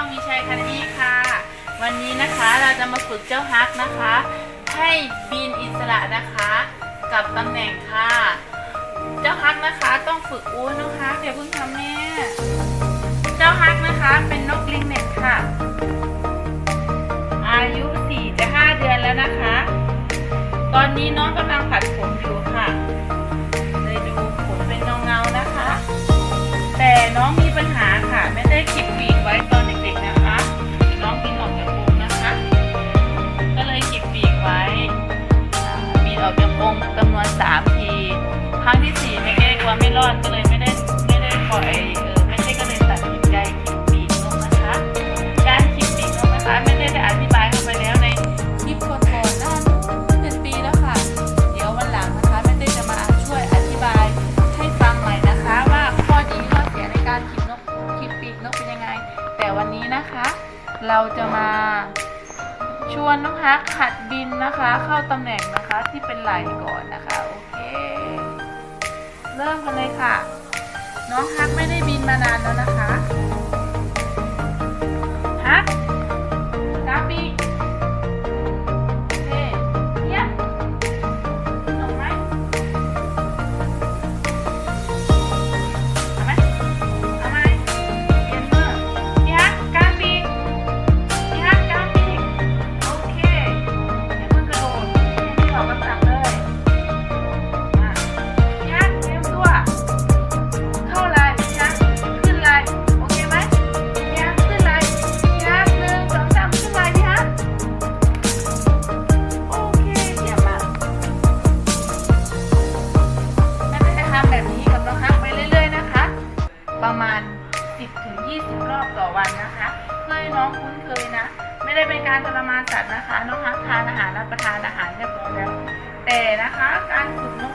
ช่องมีชัยคันนี้ค่ะ วันนี้นะคะเราจะมาฝึกเจ้าฮักนะคะ ให้บินอิสระนะคะกับตำแหน่งค่ะ เจ้าฮักนะคะต้องฝึกอู้น้องฮักอย่าเพิ่งทำแม่เจ้าฮักนะคะเป็นนกลิงเน็ตค่ะ อายุ4จะ5เดือนแล้วนะคะ ตอนนี้น้องกำลังผัดผมอยู่ เราจะมาชวนน้องฮักหัดบินนะคะ เข้าตำแหน่งนะคะที่เป็นไหลก่อนนะคะโอเค เริ่มกันเลยค่ะ น้องฮักไม่ได้บินมานานแล้วนะคะ รอบต่อวันนะคะ เพื่อให้น้องคุ้นเคยนะ ไม่ได้เป็นการทรมานสัตว์นะคะ น้องฮักทานอาหารรับประทานอาหารเรียบร้อยแล้ว แต่นะคะ การฝึกนก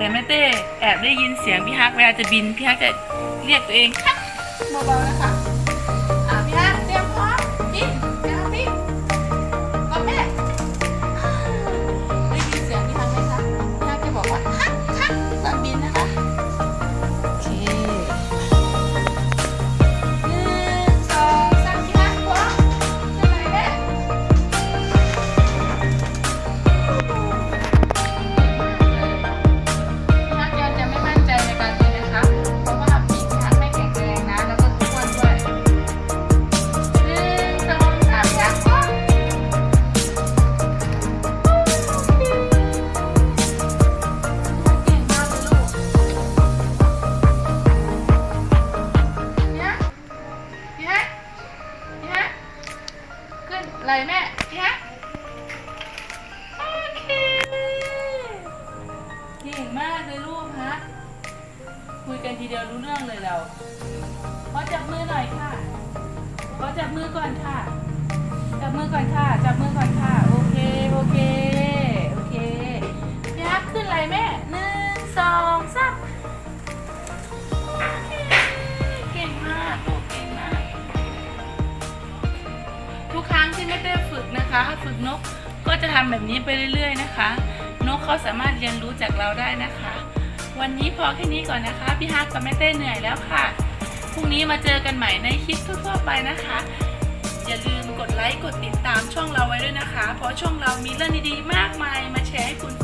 แต่แม่เต้แอบได้ยินเสียงพี่ฮักเวลาจะบินพี่ฮักจะเรียกตัวเองครับเบาๆนะคะ ฮะโอเคเก่งมากเลยลูกฮะคุยกันทีเดียวรู้เรื่องเลยเราขอจับมือหน่อยค่ะขอจับมือก่อนค่ะ จับมือก่อนค่ะ จับมือก่อนค่ะ โอเค โอเค ไม่ได้ฝึกนะคะฝึกนกก็จะทำแบบนี้ไปเรื่อย ๆ นะคะ นกเขาสามารถเรียนรู้จากเราได้นะคะ วันนี้พอแค่นี้ก่อนนะคะ พี่ฮักกับแม่เต้เหนื่อยแล้วค่ะ พรุ่งนี้มาเจอกันใหม่ในคลิปทั่วๆไปนะคะ อย่าลืมกดไลค์กดติดตามช่องเราไว้ด้วยนะคะ เพราะช่องเรามีเรื่องดีๆ มากมายมาแชร์ให้คุณ